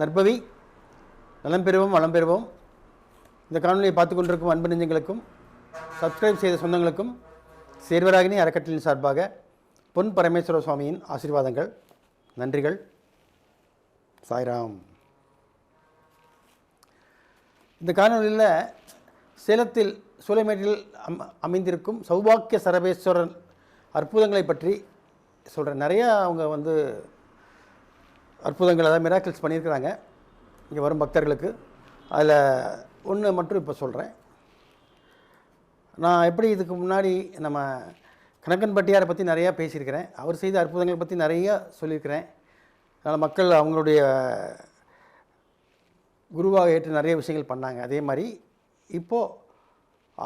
நற்பவி நலம் பெறுவோம் வளம் பெறுவோம். இந்த காணொலியை பார்த்து கொண்டிருக்கும் அன்பு நெஞ்சங்களுக்கும் சப்ஸ்கிரைப் செய்த சொந்தங்களுக்கும் சேர்வராகினி அறக்கட்டளின் சார்பாக பொன் பரமேஸ்வர சுவாமியின் ஆசீர்வாதங்கள் நன்றிகள். சாய்ராம். இந்த காணொலியில் சேலத்தில் சூளைமேட்டில் அம் அமைந்திருக்கும் சௌபாக்கிய சரபேஸ்வரன் அற்புதங்களை பற்றி சொல்கிறேன் நிறையா அவங்க வந்து அற்புதங்கள் அதாவது மிராக்கிள்ஸ் பண்ணியிருக்கிறாங்க. இங்கே வரும் பக்தர்களுக்கு. அதில் ஒன்று மட்டும் இப்போ சொல்கிறேன் நான் எப்படி இதுக்கு முன்னாடி நம்ம கணக்கன் பட்டியாரை பற்றி நிறையா பேசியிருக்கிறேன். அவர் செய்த அற்புதங்களை பற்றி நிறையா சொல்லியிருக்கிறேன். அதனால் மக்கள் அவங்களுடைய குருவாக ஏற்று நிறைய விஷயங்கள் பண்ணாங்க. அதே மாதிரி இப்போது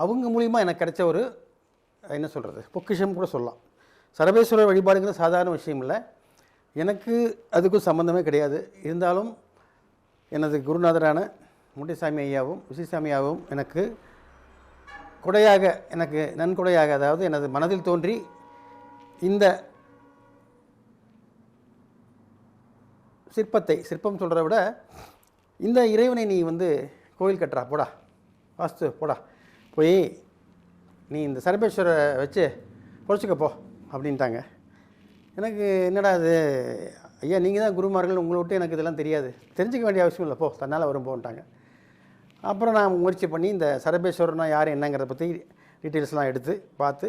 அவங்க மூலிமா எனக்கு கிடைச்ச ஒரு என்ன சொல்கிறது பொக்கிஷம் கூட சொல்லலாம். சரபேஸ்வரர் வழிபாடுங்கிற சாதாரண விஷயம் இல்லை. எனக்கு அதுக்கும் சம்மந்தமே கிடையாது. இருந்தாலும் எனது குருநாதரான முட்டைசாமி ஐயாவும் விசிசாமியாவும் எனக்கு கொடையாக எனக்கு நன்கொடையாக அதாவது எனது மனதில் தோன்றி இந்த சிற்பத்தை சிற்பம் சொல்கிறத விட இந்த இறைவனை நீ வந்து கோயில் கட்டுறா போடா வாஸ்து போடா போய் நீ இந்த சரபேஸ்வரை வச்சு பொழைச்சிக்கப்போ அப்படின்ட்டாங்க. எனக்கு என்னடா இது? ஐயா நீங்கள் தான் குருமார்கள் உங்களை விட்டு எனக்கு இதெல்லாம் தெரியாது. தெரிஞ்சுக்க வேண்டிய அவசியம் இல்லை. போ தன்னால் வரும் போன்ட்டாங்க. அப்புறம் நான் முயற்சி பண்ணி இந்த சரபேஸ்வரனா யார் என்னங்கிறத பற்றி டீட்டெயில்ஸ்லாம் எடுத்து பார்த்து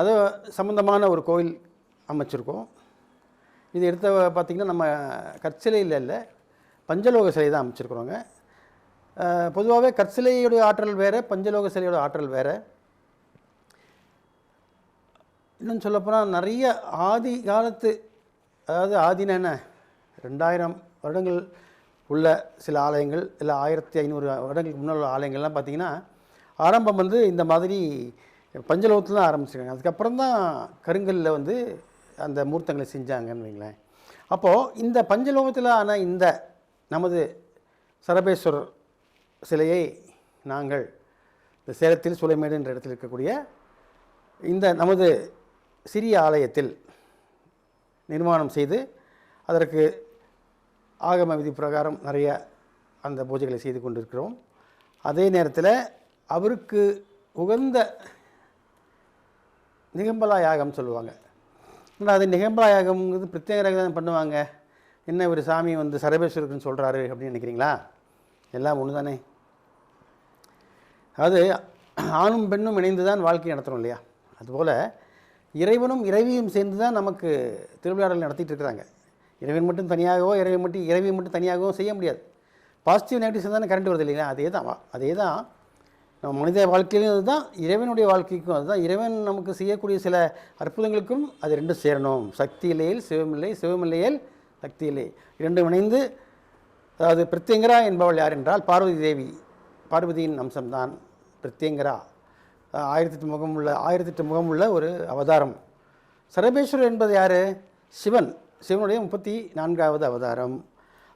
அது சம்மந்தமான ஒரு கோயில் அமைச்சிருக்கோம். இது எடுத்த பார்த்திங்கன்னா நம்ம கற்சிலையில் இல்லை பஞ்சலோக சிலை தான் அமைச்சிருக்கிறோங்க. பொதுவாகவே கற்சிலையோடைய ஆற்றல் வேறு பஞ்சலோக சிலையோட ஆற்றல் வேறு. இன்னும் சொல்லப்போனால் நிறைய ஆதி காலத்து அதாவது ஆதினா என்ன? ரெண்டாயிரம் வருடங்கள் உள்ள சில ஆலயங்கள் இல்லை ஆயிரத்தி ஐநூறு வருடங்களுக்கு முன்னால் உள்ள ஆலயங்கள்லாம் பார்த்திங்கன்னா ஆரம்பம் வந்து இந்த மாதிரி பஞ்சலோகத்தில் தான் ஆரம்பிச்சிருக்காங்க. அதுக்கப்புறம் தான் கருங்கல்ல வந்து அந்த மூர்த்தங்களை செஞ்சாங்கன்னு வைங்களேன். அப்போது இந்த பஞ்சலோகத்தில் ஆனால் இந்த நமது சரபேஸ்வரர் சிலையை நாங்கள் இந்த சேலத்தில் சுலைமேடு என்ற இடத்தில் இருக்கக்கூடிய இந்த நமது சிறிய ஆலயத்தில் நிர்மாணம் செய்து அதற்கு ஆகம விதி பிரகாரம் நிறைய அந்த பூஜைகளை செய்து கொண்டிருக்கிறோம். அதே நேரத்தில் அவருக்கு உகந்த நிகம்பலா யாகம் சொல்லுவாங்க. ஆனால் அது நிகம்பலா யாகம்ங்கிறது பிரத்யேக தான் பண்ணுவாங்க. என்ன ஒரு சாமி வந்து சரபேஸ்வருக்குன்னு சொல்கிறாரு அப்படின்னு நினைக்கிறீங்களா? எல்லாம் ஒன்று தானே அதாவது ஆணும் பெண்ணும் இணைந்து தான் வாழ்க்கை நடத்துகிறோம் இல்லையா? அதுபோல் இறைவனும் இறைவியும் சேர்ந்து தான் நமக்கு திருவிழாடல் நடத்திட்டு இருக்கிறாங்க இறைவன் மட்டும் தனியாகவோ இறைவன் மட்டும் இறைவி மட்டும் தனியாகவோ செய்ய முடியாது. பாசிட்டிவ் நெகட்டிவ்ஸ் தானே கரண்ட் வருது இல்லைங்களா? அதே தான் அதே தான் நம்ம மனித வாழ்க்கையிலும் அதுதான் இறைவனுடைய வாழ்க்கைக்கும் அதுதான். இறைவன் நமக்கு செய்யக்கூடிய சில அற்புதங்களுக்கும் அது ரெண்டும் சேரணும். சக்தி இல்லையில் சிவமில்லை சிவமில்லையில் சக்தி இல்லை. இரண்டும் இணைந்து அதாவது பிரத்யங்கரா என்பவள் யார் என்றால் பார்வதி தேவி. பார்வதியின் அம்சம்தான் பிரத்யங்கரா. ஆயிரத்தெட்டு முகம் உள்ள ஆயிரத்தெட்டு முகம் உள்ள ஒரு அவதாரம். சரபேஸ்வரர் என்பது யார்? சிவன். சிவனுடைய முப்பத்தி நான்காவது அவதாரம்.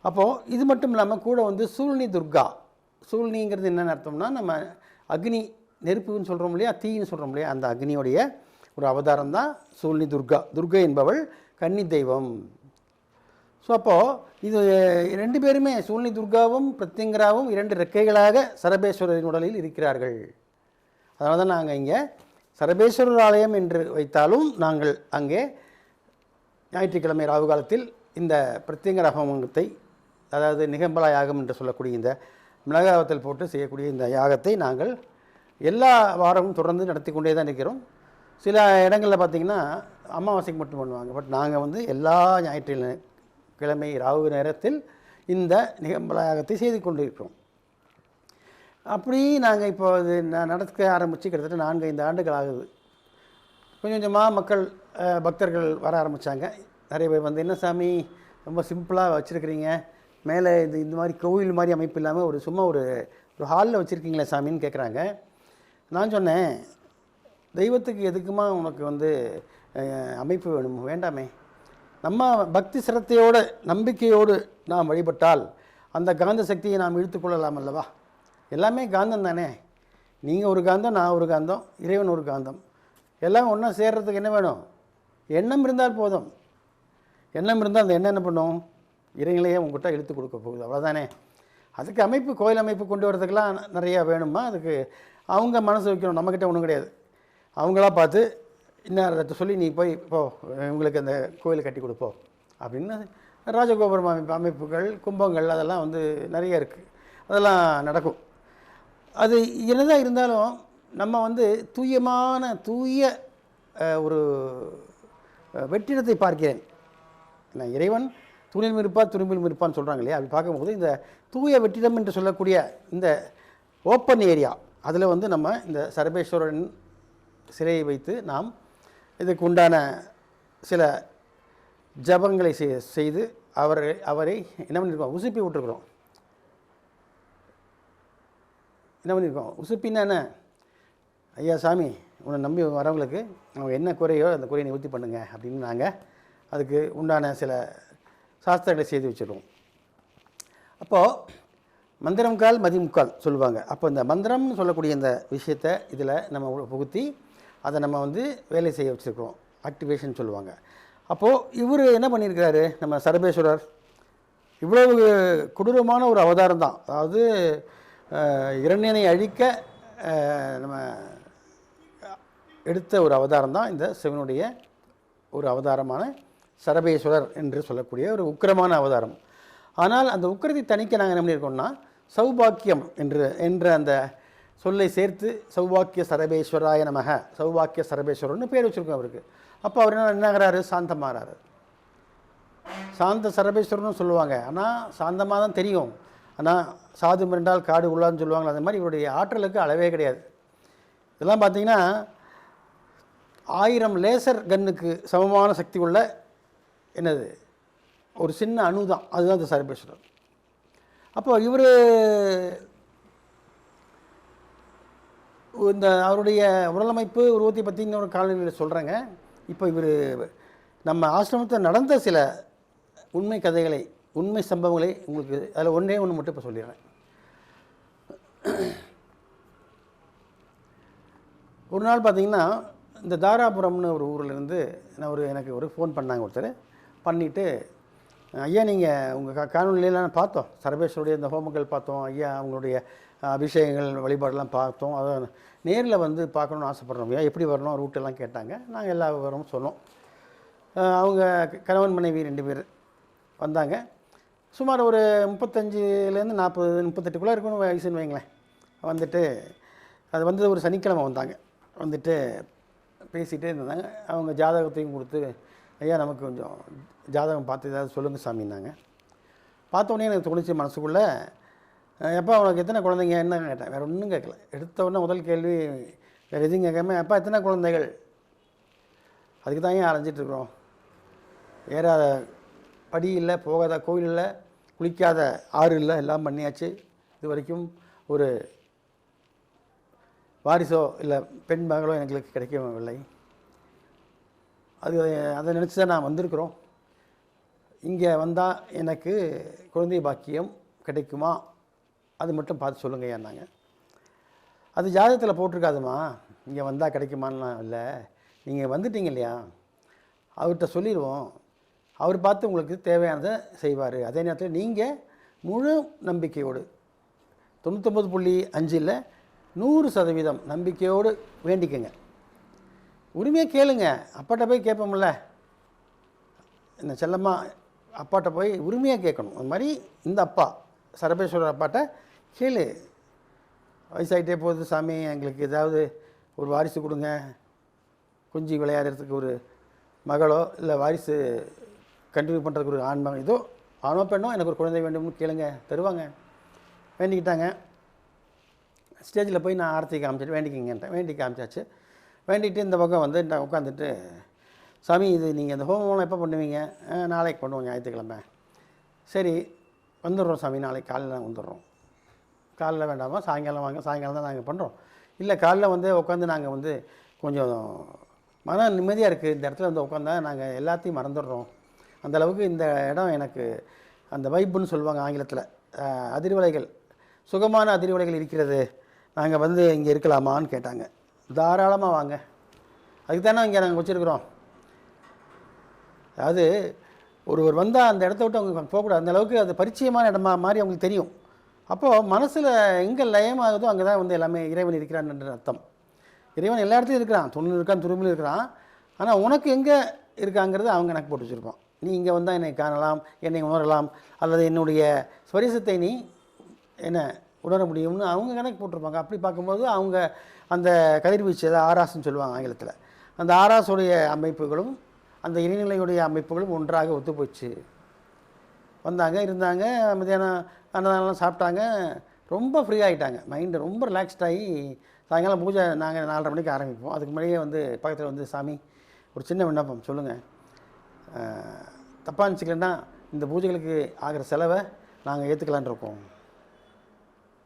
அப்போது இது மட்டும் இல்லாமல் கூட வந்து சூழ்னி துர்கா. சூழ்னிங்கிறது என்னென்னு அர்த்தம்னா நம்ம அக்னி நெருப்புன்னு சொல்கிறோம் இல்லையா? தீன்னு சொல்கிறோம் இல்லையா? அந்த அக்னியுடைய ஒரு அவதாரம் தான் சூழ்னி துர்கா. துர்கை என்பவள் கன்னி தெய்வம். ஸோ அப்போது இது ரெண்டு பேருமே சூழ்னி துர்காவும் பிரத்யங்கராவும் இரண்டு ரெக்கைகளாக சரபேஸ்வரரின் உடலில் இருக்கிறார்கள். அதனால தான் நாங்கள் இங்கே சரபேஸ்வரர் ஆலயம் என்று வைத்தாலும் நாங்கள் அங்கே ஞாயிற்றுக்கிழமை ராகு காலத்தில் இந்த பிரத்யங்கர ஹோமத்தை அதாவது நிகம்பலா யாகம் என்று சொல்லக்கூடிய இந்த மிளகாவத்தில் போட்டு செய்யக்கூடிய இந்த யாகத்தை நாங்கள் எல்லா வாரமும் தொடர்ந்து நடத்தி கொண்டே தான் இருக்கிறோம். சில இடங்களில் பார்த்திங்கன்னா அமாவாசைக்கு மட்டும் பண்ணுவாங்க. பட் நாங்கள் வந்து எல்லா ஞாயிற்று கிழமை ராகு நேரத்தில் இந்த நிகம்பலா யாகத்தை செய்து கொண்டிருக்கிறோம். அப்படி நாங்கள் இப்போ இது ந- நடக்க ஆரம்பித்து கிட்டத்தட்ட நான்கு ஐந்து ஆண்டுகள் ஆகுது. கொஞ்சம் கொஞ்சமாக மக்கள் பக்தர்கள் வர ஆரம்பித்தாங்க நிறைய பேர் வந்து என்ன சாமி ரொம்ப சிம்பிளாக வச்சுருக்கிறீங்க. மேலே இது இந்த மாதிரி கோவில் மாதிரி அமைப்பு இல்லாமல் ஒரு சும்மா ஒரு ஒரு ஹாலில் வச்சுருக்கீங்களே சாமின்னு கேட்குறாங்க நான் சொன்னேன் தெய்வத்துக்கு எதுக்குமா உனக்கு வந்து அமைப்பு வேணும்? வேண்டாமே. நம்ம பக்தி சிரத்தையோடு நம்பிக்கையோடு நாம் வழிபட்டால் அந்த காந்த சக்தியை நாம் இழுத்துக்கொள்ளலாம் அல்லவா? எல்லாமே காந்தம் தானே? நீங்கள் ஒரு காந்தம் நான் ஒரு காந்தம் இறைவன் ஒரு காந்தம். எல்லாம் ஒன்றா சேர்கிறதுக்கு என்ன வேணும்? எண்ணம் இருந்தால் போதும். எண்ணம் இருந்தால் அந்த எண்ணம் என்ன பண்ணும்? இறைநிலையை உங்கள்கிட்ட இழுத்து கொடுக்க போகுது. அவ்வளோதானே அதுக்கு அமைப்பு கோயில் அமைப்பு கொண்டு வரதுக்கெல்லாம் நிறையா வேணுமா? அதுக்கு அவங்க மனசு வைக்கணும். நம்மக்கிட்ட ஒன்றும் கிடையாது. அவங்களா பார்த்து இன்னும் சொல்லி நீ போய் போ. உங்களுக்கு அந்த கோயில் கட்டி கொடுப்போம் அப்படின்னு ராஜகோபுரம் அமைப்பு அமைப்புகள் கும்பங்கள் அதெல்லாம் வந்து நிறைய இருக்குது அதெல்லாம் நடக்கும். அது என்னதான் இருந்தாலும் நம்ம வந்து தூயமான தூய ஒரு வெற்றிடத்தை பார்க்கிறேன். நான் இறைவன் துணிலும் இருப்பார் துணிவிலும் இருப்பான்னு சொல்கிறாங்க இல்லையா? அப்படி பார்க்கும்போது இந்த தூய வெற்றிடம் என்று சொல்லக்கூடிய இந்த ஓப்பன் ஏரியா அதில் வந்து நம்ம இந்த சரபேஸ்வரன் சிலையை வைத்து நாம் இதுக்கு உண்டான சில ஜபங்களை செய்- செய்து அவரை அவரை என்ன பண்ணியிருக்கோம் உசுப்பி விட்டுருக்குறோம். என்ன பண்ணியிருக்கோம்? உசுப்பின்னா என்ன? ஐயா சாமி உன்னை நம்பி வரவங்களுக்கு அவங்க என்ன குறையோ அந்த குறையை நிவர்த்தி பண்ணுங்க அப்படின்னு நாங்கள் அதுக்கு உண்டான சில சாஸ்திரங்களை செய்து வச்சுருவோம் அப்போது மந்திரம் கால் மதிமுக்கால் சொல்லுவாங்க. அப்போ இந்த மந்திரம்னு சொல்லக்கூடிய இந்த விஷயத்தை இதில் நம்ம புகுத்தி அதை நம்ம வந்து வேலை செய்ய வச்சுருக்கோம். ஆக்டிவேஷன் சொல்லுவாங்க. அப்போது இவர் என்ன பண்ணியிருக்கிறாரு? நம்ம சரபேஸ்வரர் இவ்வளவு கொடூரமான ஒரு அவதாரம் தான். அதாவது அஹ், இரணியனை அழிக்க நம்ம எடுத்த ஒரு அவதாரம் தான் இந்த சிவனுடைய ஒரு அவதாரமான சரபேஸ்வரர் என்று சொல்லக்கூடிய ஒரு உக்கிரமான அவதாரம். ஆனால் அந்த உக்கிரத்தை தணிக்க நாங்கள் என்ன பண்ணியிருக்கோம்னா சௌபாக்கியம் என்று என்ற அந்த சொல்லை சேர்த்து சௌபாக்கிய சரபேஸ்வராய நமக சௌபாக்கிய சரபேஸ்வரர்னு பேர் வச்சுருக்கோம் அவருக்கு. அப்போ அவர் என்ன என்னங்கிறாரு? சாந்தமாகறாரு சாந்த சரபேஸ்வரர்னு சொல்லுவாங்க. ஆனால் சாந்தமாக தான் தெரியும். ஆனால் சாது மிரண்டால் காடு உள்ளான்னு சொல்லுவாங்க அந்த மாதிரி இவருடைய ஆற்றலுக்கு அளவே கிடையாது. இதெல்லாம் பார்த்தீங்கன்னா ஆயிரம் லேசர் கன்னுக்கு சமமான சக்தி உள்ள என்னது? ஒரு சின்ன அணு தான். அதுதான் இந்த சர்பேஸ்வரர் அப்போ இவர் இந்த அவருடைய உடலமைப்பு உருவத்தை பற்றி இன்னொரு காலநிலையில் சொல்கிறேங்க இப்போ இவர் நம்ம ஆசிரமத்தில் நடந்த சில உண்மை கதைகளை உண்மை சம்பவங்களை உங்களுக்கு அதில் ஒன்றே ஒன்று மட்டும் இப்போ சொல்லிடுறேன். ஒரு நாள் பார்த்தீங்கன்னா இந்த தாராபுரம்னு ஒரு ஊரில் இருந்து நான் ஒரு எனக்கு ஒரு ஃபோன் பண்ணாங்க ஒருத்தர். பண்ணிவிட்டு ஐயா நீங்கள் உங்கள் கா காணொலியெல்லாம் பார்த்தோம். சர்வேஸ்வருடைய இந்த ஹோமங்கள் பார்த்தோம். ஐயா அவங்களுடைய அபிஷேகங்கள் வழிபாடெல்லாம் பார்த்தோம். அதை நேரில் வந்து பார்க்கணுன்னு ஆசைப்பட்றோம். ஐயா எப்படி வரணும்? ரூட்டெல்லாம் கேட்டாங்க. நாங்கள் எல்லா விவரமும் சொன்னோம். அவங்க கணவன் மனைவி ரெண்டு பேர் வந்தாங்க. சுமார் ஒரு முப்பத்தஞ்சுலேருந்து நாற்பது முப்பத்தெட்டுக்குள்ளே இருக்கணும் வயசுன்னு வைங்களேன். வந்துட்டு அது வந்தது ஒரு சனிக்கிழமை வந்தாங்க. வந்துட்டு பேசிகிட்டே இருந்தாங்க. அவங்க ஜாதகத்தையும் கொடுத்து ஐயா நமக்கு கொஞ்சம் ஜாதகம் பார்த்து ஏதாவது சொல்லுங்கள் சாமின்னாங்க பார்த்தோன்னே எனக்கு தோணுச்சு மனசுக்குள்ளே எப்போ அவனுக்கு எத்தனை குழந்தைங்க? என்ன கேட்டேன். வேறு ஒன்றும் கேட்கல. எடுத்த உடனே முதல் கேள்வி வேறு எதுவும் கேட்காம அப்பா எத்தனை குழந்தைகள்? அதுக்கு தான் ஏன் அலைஞ்சிட்டு இருக்கிறோம்? ஏறாத படி இல்லை போகாத கோயில் இல்லை குளிக்காத ஆறு இல்லை எல்லாம் பண்ணியாச்சு. இது வரைக்கும் ஒரு வாரிசோ இல்லை பெண் மகளோ எங்களுக்கு கிடைக்கவில்லை. அது அதை நினச்சி தான் நான் வந்திருக்கிறோம். இங்கே வந்தால் எனக்கு குழந்தை பாக்கியம் கிடைக்குமா? அது மட்டும் பார்த்து சொல்லுங்க ஏன்னாங்க. அது ஜாதகத்தில் போட்டிருக்காதுமா. இங்கே வந்தால் கிடைக்குமான்லாம் இல்லை. நீங்கள் வந்துட்டீங்க இல்லையா? அவர்கிட்ட சொல்லிடுவோம் அவர் பார்த்து உங்களுக்கு தேவையானதை செய்வார். அதே நேரத்தில் நீங்கள் முழு நம்பிக்கையோடு தொண்ணூத்தொம்பது புள்ளி அஞ்சில் நூறு சதவீதம் நம்பிக்கையோடு வேண்டிக்கங்க. உரிமையாக கேளுங்க. அப்பாட்ட போய் கேட்போம்ல. இந்த செல்லம்மா அப்பாட்ட போய் உரிமையாக கேட்கணும். அது மாதிரி இந்த அப்பா சரபேஸ்வரர் அப்பாட்ட கேளு. வயசாகிட்டே போகுது சாமி எங்களுக்கு ஏதாவது ஒரு வாரிசு கொடுங்க. குஞ்சு விளையாடுறதுக்கு ஒரு மகளோ இல்லை வாரிசு கண்டினியூ பண்ணுறதுக்கு ஒரு ஆண் ஏதோ ஆணோ பெண்ணோ எனக்கு ஒரு குழந்தை வேண்டும்னு கேளுங்க தருவாங்க. வேண்டிக்கிட்டாங்க. ஸ்டேஜில் போய் நான் ஆர்த்தி காமிச்சிட்டு வேண்டிக்கிங்கன்ட்டேன் வேண்டி காமிச்சாச்சு. வேண்டிகிட்டு இந்த பக்கம் வந்து நான் உட்காந்துட்டு சாமி இது நீங்கள் இந்த ஹோமம்லாம் எப்போ பண்ணுவீங்க? நாளைக்கு பண்ணுவோம் ஞாயிற்றுக்கிழமை. சரி வந்துடுறோம் சாமி நாளைக்கு காலையில் வந்துடுறோம். காலைல வேண்டாமா? சாயங்காலம் வாங்க சாயங்காலம் தான் நாங்கள் பண்ணுறோம் இல்லை காலைல வந்து உட்காந்து நாங்கள் வந்து கொஞ்சம் மன நிம்மதியாக இருக்குது இந்த இடத்துல வந்து உட்காந்தா நாங்கள் எல்லாத்தையும் மறந்துடுறோம். அந்த அளவுக்கு இந்த இடம் எனக்கு அந்த வைப்புன்னு சொல்லுவாங்க ஆங்கிலத்தில். அதிர்வலைகள். சுகமான அதிர்வலைகள் இருக்கிறது. நாங்கள் வந்து இங்கே இருக்கலாமான்னு கேட்டாங்க. தாராளமாக வாங்க. அதுக்கு தானே இங்கே நாங்கள் வச்சுருக்குறோம். அதாவது ஒருவர் வந்தால் அந்த இடத்த விட்டு அவங்க போகக்கூடாது அந்த அளவுக்கு அது பரிச்சயமான இடமா மாதிரி அவங்களுக்கு தெரியும். அப்போது மனசில் எங்கே லயமாகுதோ அங்கே தான் வந்து எல்லாமே இறைவன் இருக்கிறான் என்ற அர்த்தம். இறைவன் எல்லா இடத்துலையும் இருக்கிறான். துணில் இருக்கான் துருமில் இருக்கிறான். ஆனால் உனக்கு எங்கே இருக்காங்கிறது அவங்க எனக்கு போட்டு வச்சுருப்பான். நீ இங்கே வந்தால் என்னை காணலாம் என்னை உணரலாம் அல்லது என்னுடைய ஸ்வரிசத்தை நீ என்ன உணர முடியும்னு அவங்க கணக்கு போட்டிருப்பாங்க. அப்படி பார்க்கும்போது அவங்க அந்த கதிர்வீச்சு அதாவது ஆராசுன்னு சொல்லுவாங்க ஆங்கிலத்தில். அந்த ஆராசுடைய அமைப்புகளும் அந்த இறைநிலையுடைய அமைப்புகளும் ஒன்றாக ஒத்து போச்சு வந்தாங்க இருந்தாங்க மத்தியானம் அன்னதானம்லாம் சாப்பிட்டாங்க ரொம்ப ஃப்ரீ ஆகிட்டாங்க மைண்டு ரொம்ப ரிலாக்ஸ்ட் ஆகி சாயங்காலம் பூஜை நாங்கள் நாலரை மணிக்கு ஆரம்பிப்போம். அதுக்கு முன்னாடியே வந்து பக்கத்தில் வந்து சாமி ஒரு சின்ன விண்ணப்பம் சொல்லுங்கள் தப்பாக நினச்சிக்கலன்னா இந்த பூஜைகளுக்கு ஆகிற செலவை நாங்கள் ஏற்றுக்கலான் இருக்கோம்.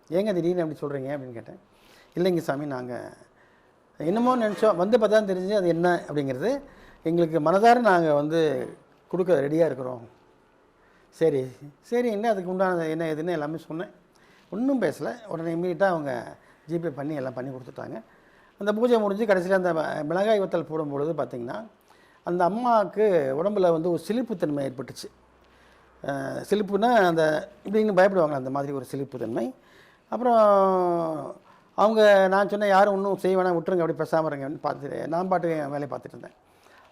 ஏங்க திடீர்னு அப்படி சொல்கிறீங்க அப்படின்னு கேட்டேன். இல்லைங்க சாமி நாங்கள் என்னமோ நினச்சோம். வந்து பார்த்தா தெரிஞ்சு அது என்ன அப்படிங்கிறது. எங்களுக்கு மனதார நாங்கள் வந்து கொடுக்க ரெடியாக இருக்கிறோம். சரி சரி என்ன அதுக்கு உண்டான என்ன ஏதுன்னு எல்லாமே சொன்னேன். ஒன்றும் பேசலை. உடனே இம்மீடியட்டாக அவங்க ஜிபே பண்ணி எல்லாம் பண்ணி கொடுத்துட்டாங்க. அந்த பூஜை முடிஞ்சு கடைசியில் அந்த ம- மிளகாய் வத்தல் போடும்பொழுது பார்த்திங்கன்னா அந்த அம்மாவுக்கு உடம்புல வந்து ஒரு சிலிப்புத்தன்மை ஏற்பட்டுச்சு. அஹ் சிலிப்புனா அந்த இப்படின்னு பயப்படுவாங்க அந்த மாதிரி ஒரு சிலிப்புத்தன்மை. அப்புறம் அவங்க நான் சொன்னேன் யாரும் ஒன்றும் செய்ய வேணாம் விட்டுருங்க அப்படி பேசாமல் இருங்கன்னு பார்த்துட்டு நான் பாட்டு என் வேலையை பார்த்துட்டு இருந்தேன்.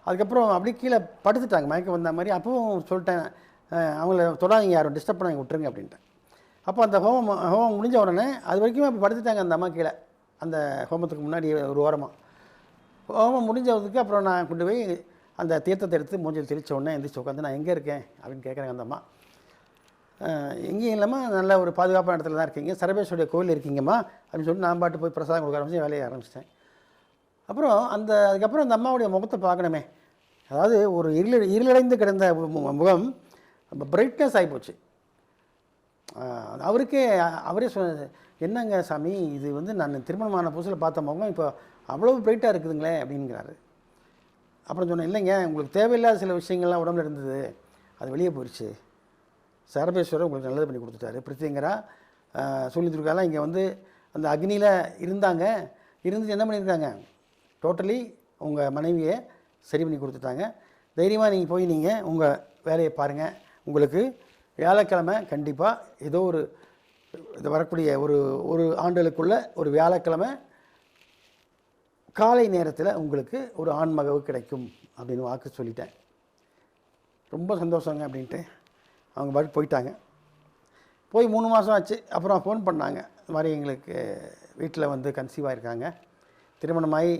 அதுக்கப்புறம் அப்படியே கீழே படுத்துட்டாங்க மயக்கம் வந்த மாதிரி. அப்பவும் சொல்லிட்டேன் அவங்கள தொடாதீங்க யாரும் டிஸ்டர்ப் பண்ணாங்க விட்டுருங்க அப்படின்ட்டேன் அப்போ அந்த ஹோமம் ஹோமம் முடிஞ்ச உடனே அது வரைக்கும் அப்படி படுத்துட்டாங்க அந்த அம்மா கீழே அந்த ஹோமத்துக்கு முன்னாடி ஒரு ஓரமாக ஹோமம் முடிஞ்சதுக்கு அப்புறம் நான் கொண்டு போய் அந்த தீர்த்தத்தை எடுத்து மூஞ்சில் தெளித்த உடனே எந்திரிச்சு உட்காந்து நான் எங்கே இருக்கேன்? அப்படின்னு கேட்குறாங்க அந்த அம்மா. எங்கேயும் இல்லாமல் நல்ல ஒரு பாதுகாப்பான இடத்துல தான் இருக்கீங்க. சரபேஸ்வருடைய கோவில் இருக்கீங்கம்மா. அப்படின்னு சொல்லிட்டு நான் பாட்டு போய் பிரசாதம் கொடுக்க ஆரம்பிச்சு வேலையை ஆரம்பிச்சிட்டேன். அப்புறம் அந்த அதுக்கப்புறம் அந்த அம்மாவுடைய முகத்தை பார்க்கணுமே. அதாவது ஒரு இருள இருளடைந்து கிடந்த முகம் பிரைட்னஸ் ஆகிப்போச்சு அவருக்கே அவரே சொ என்னங்க சாமி இது வந்து நான் திருமணமான புதுசில் பார்த்த முகம் இப்போ அவ்வளோ பிரைட்டாக இருக்குதுங்களே அப்படிங்கிறாரு. அப்புறம் சொன்னேன் இல்லைங்க உங்களுக்கு தேவையில்லாத சில விஷயங்கள்லாம் உடம்புல இருந்தது. அது வெளியே போயிடுச்சு சரபேஸ்வரர் உங்களுக்கு நல்லது பண்ணி கொடுத்துட்டாரு. பிரித்திங்கரா சொல்லி துர்காலாம் இங்கே வந்து அந்த அக்னியில் இருந்தாங்க. இருந்து என்ன பண்ணியிருக்காங்க? டோட்டலி உங்கள் மனைவியை சரி பண்ணி கொடுத்துட்டாங்க. தைரியமாக நீங்கள் போய் நீங்கள் உங்கள் வேலையை பாருங்கள் உங்களுக்கு வியாழக்கிழமை கண்டிப்பாக ஏதோ ஒரு இது வரக்கூடிய ஒரு ஒரு ஆண்டுகளுக்குள்ள ஒரு வியாழக்கிழமை காலை நேரத்தில் உங்களுக்கு ஒரு ஆண்மகவு கிடைக்கும் அப்படின்னு வாக்கு சொல்லிட்டேன். ரொம்ப சந்தோஷங்க அப்படின்ட்டு அவங்க பாட்டு போயிட்டாங்க. போய் மூணு மாதம் ஆச்சு அப்புறம் ஃபோன் பண்ணாங்க. இந்த மாதிரி எங்களுக்கு வீட்டில் வந்து கன்சீவ் ஆயிருக்காங்க. திருமணமாகி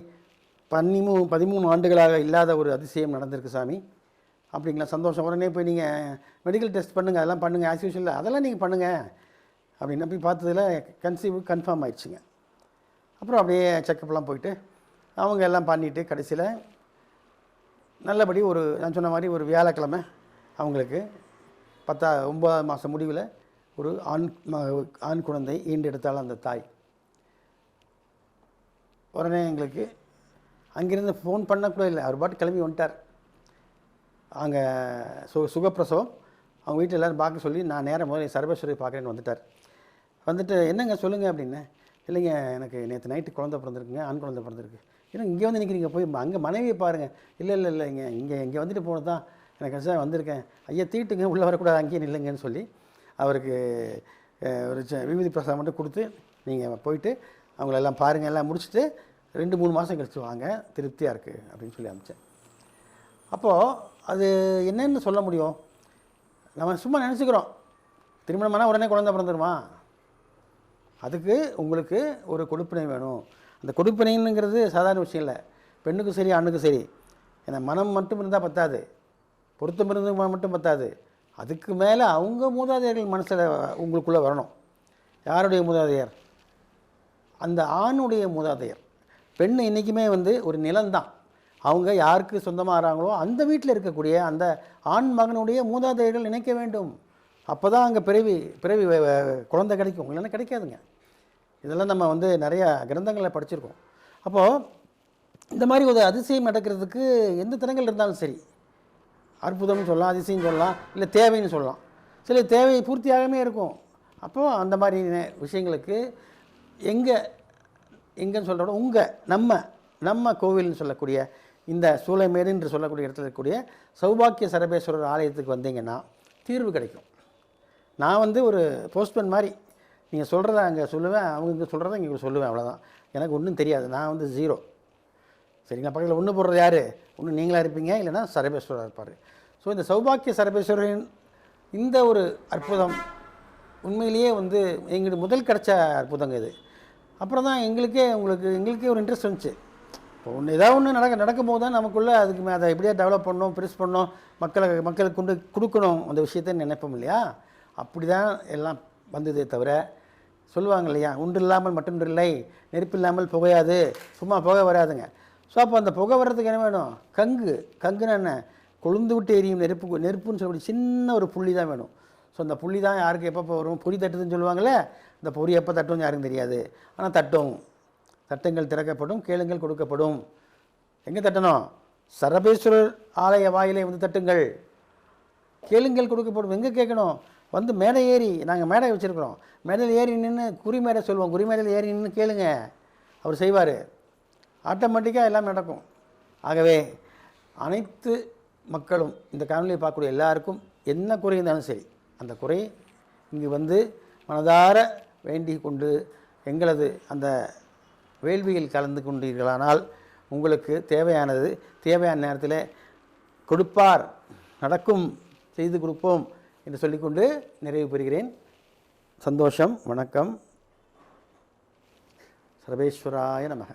பன்னிமூ பதிமூணு ஆண்டுகளாக இல்லாத ஒரு அதிசயம் நடந்திருக்கு சாமி. அப்படிங்களா? சந்தோஷம். உடனே போய் நீங்கள் மெடிக்கல் டெஸ்ட் பண்ணுங்கள் அதெல்லாம் பண்ணுங்கள் ஆஸ் யூஷுவல் அதெல்லாம் நீங்கள் பண்ணுங்கள் அப்படின்னு போய் பார்த்ததுல கன்சீவ் கன்ஃபார்ம் ஆயிடுச்சுங்க. அப்புறம் அப்படியே செக்கப்லாம் போயிட்டு அவங்க எல்லாம் பண்ணிவிட்டு கடைசியில் நல்லபடி ஒரு நான் சொன்ன மாதிரி ஒரு வியாழக்கிழமை அவங்களுக்கு பத்தா ஒன்பதாம் மாதம் முடிவில் ஒரு ஆண் ஆண் குழந்தை ஈண்டெடுத்தாள் அந்த தாய். உடனே எங்களுக்கு அங்கேருந்து ஃபோன் பண்ணக்கூட இல்லை. அவர் பாட்டு கிளம்பி வந்துட்டார். அங்கே சு சுகப்பிரசவம். அவங்க வீட்டில் எல்லோரும் பார்க்க சொல்லி நான் நேரம் முதல்ல சர்வேஸ்வரி பார்க்குறேன்னு வந்துட்டார். வந்துட்டு என்னங்க சொல்லுங்கள் அப்படின்னு. இல்லைங்க எனக்கு நேற்று நைட்டு குழந்தை பிறந்திருக்குங்க ஆண் குழந்தை பிறந்திருக்கு. ஏன்னா இங்கே வந்து நிற்கிறீங்க போய் அங்கே மனைவியை பாருங்கள் இல்லை இல்லை இல்லைங்க இங்கே இங்கே வந்துட்டு போனது தான். எனக்கு கஷ்டம் வந்திருக்கேன். ஐயா தீட்டுங்க உள்ளே வரக்கூடாது அங்கேயே நில்லுங்கன்னு சொல்லி அவருக்கு ஒரு ச- விபூதி பிரசாதம் மட்டும் கொடுத்து நீங்கள் போயிட்டு அவங்கள எல்லாம் பாருங்கள் எல்லாம் முடிச்சுட்டு ரெண்டு மூணு மாதம் கழிச்சு வாங்க. திருப்தியாக இருக்குது அப்படின்னு சொல்லி அனுப்பிச்சேன். அப்போது அது என்னென்னு சொல்ல முடியும். நம்ம சும்மா நினச்சிக்கிறோம். திருமணமானால் உடனே குழந்தை பிறந்துருமா? அதுக்கு உங்களுக்கு ஒரு கொடுப்பினை வேணும். இந்த கொடுப்பினைங்கிறது சாதாரண விஷயம் இல்லை. பெண்ணுக்கும் சரி ஆணுக்கும் சரி. ஏன்னா மனம் மட்டும் இருந்தால் பத்தாது. பொருத்தம் இருந்து மட்டும் பத்தாது. அதுக்கு மேலே அவங்க மூதாதையர்கள் மனசில் உங்களுக்குள்ளே வரணும். யாருடைய மூதாதையர்? அந்த ஆணுடைய மூதாதையர். பெண் என்றைக்குமே வந்து ஒரு நிலம்தான். அவங்க யாருக்கு சொந்தமாகறாங்களோ அந்த வீட்டில் இருக்கக்கூடிய அந்த ஆண் மகனுடைய மூதாதையர்கள் நினைக்க வேண்டும். அப்போ தான் அங்கே பிறவி பிறவி குழந்தை கிடைக்கும். இல்லைன்னா கிடைக்காதுங்க. இதெல்லாம் நம்ம வந்து நிறையா கிரந்தங்களில் படிச்சிருக்கோம். அப்போது இந்த மாதிரி ஒரு அதிசயம் நடக்கிறதுக்கு எந்த தினங்கள் இருந்தாலும் சரி அற்புதம்னு சொல்லலாம் அதிசயம் சொல்லலாம் இல்லை தேவைன்னு சொல்லலாம். சில தேவை பூர்த்தியாகவே இருக்கும். அப்போது அந்த மாதிரி விஷயங்களுக்கு எங்கே எங்கன்னு சொல்கிறோட உங்கள் நம்ம நம்ம கோவில்னு சொல்லக்கூடிய இந்த சூளைமேடு என்று சொல்லக்கூடிய இடத்துல இருக்கக்கூடிய சௌபாக்கிய சரபேஸ்வரர் ஆலயத்துக்கு வந்தீங்கன்னா தீர்வு கிடைக்கும். நான் வந்து ஒரு போஸ்ட்மேன் மாதிரி நீங்கள் சொல்கிறத அங்கே சொல்லுவேன் அவங்க இங்கே சொல்கிறத இங்கே சொல்லுவேன் அவ்வளோதான் எனக்கு ஒன்றும் தெரியாது. நான் வந்து ஜீரோ சரிங்களா? பக்கத்தில் ஒன்று போடுறது யார்? ஒன்று நீங்களாக இருப்பீங்க இல்லைன்னா சரபேஸ்வரர் இருப்பார். ஸோ இந்த சௌபாக்கிய சரபேஸ்வரரின் இந்த ஒரு அற்புதம் உண்மையிலேயே வந்து எங்களுக்கு முதல் கிடைச்ச அற்புதங்க இது. அப்புறம் தான் எங்களுக்கே உங்களுக்கு எங்களுக்கே ஒரு இன்ட்ரெஸ்ட் வந்துச்சு. இப்போ ஒன்று ஏதாவது ஒன்று நடக்க நடக்கும்போது தான் நமக்குள்ளே அதுக்கு அதை எப்படியா டெவலப் பண்ணணும் பெருசு பண்ணணும் மக்களை மக்களுக்கு கொண்டு கொடுக்கணும் அந்த விஷயத்தை நினைப்போம் இல்லையா? அப்படி தான் எல்லாம் வந்ததே தவிர சொல்லுவாங்க இல்லையா? உண்டு இல்லாமல் மற்றொன்று இல்லை. நெருப்பு இல்லாமல் புகையாது. சும்மா புகை வராதுங்க. ஸோ அப்போ அந்த புகை வர்றதுக்கு என்ன வேணும்? கங்கு. கங்குன்னு என்ன? கொழுந்து விட்டு எரியும் நெருப்பு நெருப்புன்னு சொல்லக்கூடிய சின்ன ஒரு புள்ளி தான் வேணும். ஸோ அந்த புள்ளி தான் யாருக்கு எப்போ வரும்? பொறி தட்டுதுன்னு சொல்லுவாங்கள்ல இந்த பொறி எப்போ தட்டும்னு யாருக்கும் தெரியாது. ஆனால் தட்டும். தட்டங்கள் திறக்கப்படும் கேளுங்கள் கொடுக்கப்படும். எங்கே தட்டணும்? சரபேஸ்வரர் ஆலய வாயிலை வந்து தட்டுங்கள். கேளுங்கள் கொடுக்கப்படும். எங்கே கேட்கணும்? வந்து மேடை ஏறி நாங்கள் மேடை வச்சுருக்குறோம். மேடையில் ஏறி நின்று குறி மேடை சொல்லுவோம். குறி மேடையில் ஏறி நின்று கேளுங்க. அவர் செய்வார். ஆட்டோமேட்டிக்காக எல்லாம் நடக்கும். ஆகவே அனைத்து மக்களும் இந்த காணொலியை பார்க்கக்கூடிய எல்லாருக்கும் என்ன குறை இருந்தாலும் சரி அந்த குறை இங்கு வந்து மனதார வேண்டிக் கொண்டு எங்களது அந்த வேள்வியில் கலந்து கொண்டீர்களானால் உங்களுக்கு தேவையானது தேவையான நேரத்தில் கொடுப்பார். நடக்கும் செய்து கொடுப்போம். என்று சொல்லிக்கொண்டு நிறைவு பெறுகிறேன் சந்தோஷம் வணக்கம். சர்வேஸ்வராய நமக.